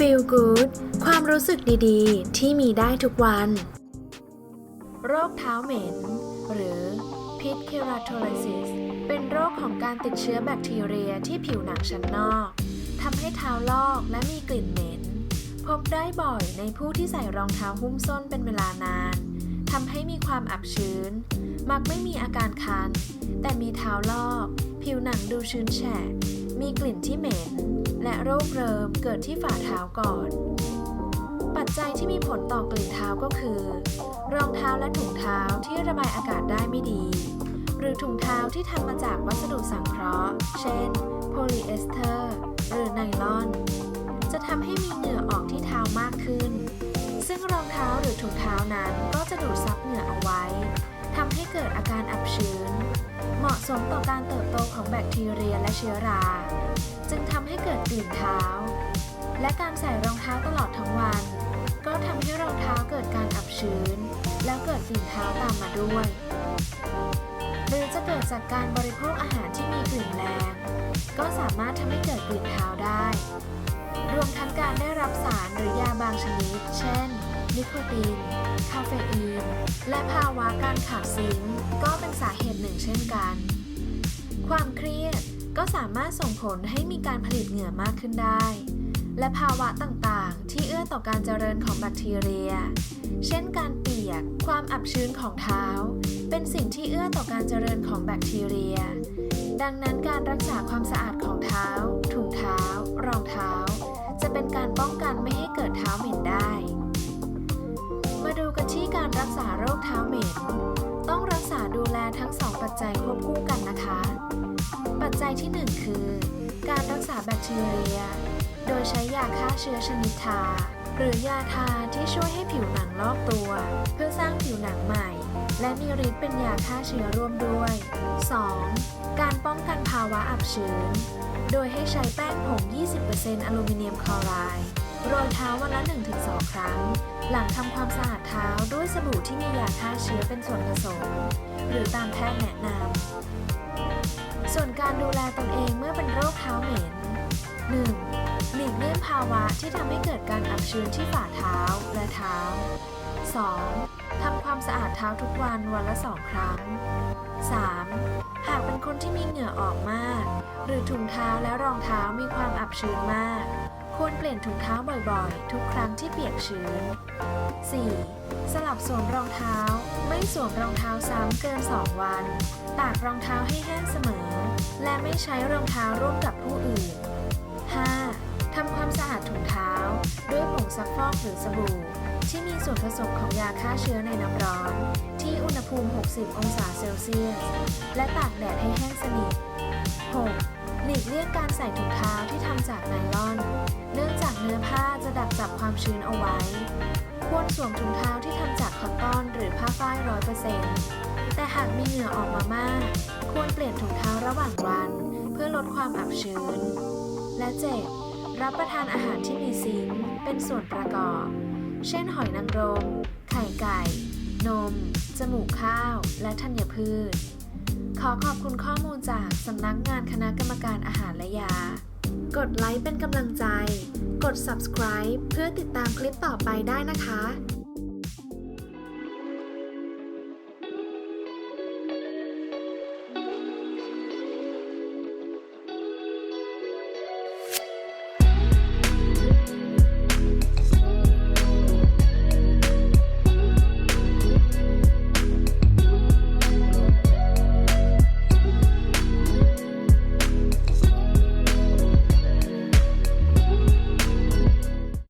Feel Good ความรู้สึกดีๆ ที่มีได้ทุกวัน โรคเท้าเหม็น หรือพิษเคราโทไลซิสเป็นโรคของการติดเชื้อแบคทีเรียที่ผิวหนังชั้นนอกทำให้เท้าลอกและมีกลิ่นเหม็น พบได้บ่อยในผู้ที่ใส่รองเท้าหุ้มส้นเป็นเวลานานทำให้มีความอับชื้น มักไม่มีอาการคัน แต่มีเท้าลอก ผิวหนังดูชื้นแฉะ มีกลิ่นที่เหม็น และโรคเริมเกิดที่ฝ่าเท้าก่อน ปัจจัยที่มีผลต่อกลิ่นเท้าก็คือ รองเท้าและถุงเท้าที่ระบายอากาศได้ไม่ดี หรือถุงเท้าที่ทำมาจากวัสดุสังเคราะห์ เช่น โพลีเอสเตอร์ หรือไนลอน จะทำให้มีเหงื่อออกที่เท้ามากขึ้น ซึ่งรองเท้าหรือถุงเท้านั้นก็จะดูดซับเหงื่อเอาไว้ ทำให้เกิดอาการอับชื้น เหมาะสมต่อการเติบโตของแบคทีเรียและเชื้อรา จึงทำให้เกิดกลิ่นเท้า และการใส่รองเท้าตลอดทั้งวัน ก็ทำให้รองเท้าเกิดการอับชื้น แล้วเกิดกลิ่นเท้าตามมาด้วย หรือจะเกิดจากการบริโภคอาหารที่มีกลิ่นแรงก็สามารถทำให้เกิดกลิ่นเท้าได้ รวมทั้งการได้รับสารหรือยาบางชนิด เช่น นิโคติน คาเฟอีน และภาวะการขาดซิงค์ก็เป็นสาเหตุหนึ่งเช่นกัน ความเครียดก็สามารถส่งผลให้มีการผลิตเหงื่อมากขึ้นได้ และภาวะต่างๆ ที่เอื้อต่อการเจริญของแบคทีเรีย เช่นการเปียก ความอับชื้นของเท้า เป็นสิ่งที่เอื้อต่อการเจริญของแบคทีเรีย ดังนั้นการรักษาความสะอาดของเท้า ถุงเท้า รองเท้า จะเป็นการป้องกัน จัยควบคู่กันนะคะ ปัจจัยที่ 1 คือ การรักษาแบคทีเรีย โดยใช้ยาฆ่าเชื้อชนิดทา หรือยาทาที่ช่วยให้ผิวหนังลอกตัว เพื่อสร้างผิวหนังใหม่ และมีฤทธิ์เป็นยาฆ่าเชื้อร่วมด้วย 2. การป้องกันภาวะอับชื้น โดยให้ใช้แป้งผง 20%อลูมิเนียมคลอไรด์ โรยเท้าวันละ 1-2 ครั้ง หลังทำความสะอาดเท้าด้วยสบู่ที่มียาฆ่าเชื้อเป็นส่วนผสม หรือตามแพทย์แนะนำ ส่วนการดูแลตนเองเมื่อเป็นโรคเท้าเหม็น 1. หลีกเลี่ยงภาวะที่ทำให้เกิดการอับชื้นที่ฝ่าเท้าและเท้า 2. ทำความสะอาดเท้าทุกวันวันละสองครั้ง 3. หากเป็นคนที่มีเหงื่อออกมาก หรือถุงเท้าและรองเท้ามีความอับชื้นมาก ควรเปลี่ยนถุงเท้าบ่อยๆ ทุกครั้งที่เปียกชื้น 4. สลับสวมรองเท้า ไม่สวมรองเท้าซ้ำเกิน 2 วัน ตากรองเท้าให้แห้งเสมอ และไม่ใช้รองเท้าร่วมกับผู้อื่น 5. ทำความสะอาดถุงเท้า ด้วยผงซักฟอกหรือสบู่ ที่มีส่วนผสมของยาฆ่าเชื้อในน้ำร้อน ที่อุณหภูมิ 60 องศาเซลเซียส และตากแดดให้แห้งสนิท 6. หลีกเลี่ยงการใส่ถุงเท้าที่ทำจากไนลอน เนื่องจากเนื้อผ้าจะดักจับความชื้นเอาไว้ ควรสวมถุงเท้าที่ทำจากคอตตอนหรือผ้าฝ้ายร้อยเปอร์เซ็นต์แต่หากมีเหงื่อออกมามาก ควรเปลี่ยนถุงเท้าระหว่างวัน เพื่อลดความอับชื้น และ 7. รับประทานอาหารที่มีซิงค์เป็นส่วนประกอบ เช่นหอยนางรม ไข่ไก่ นม จมูกข้าว และธัญพืช ขอขอบคุณข้อมูลจากสำนักงานคณะกรรมการอาหารและยา กดไลค์เป็นกำลังใจ กด subscribe เพื่อติดตามคลิปต่อไปได้นะคะ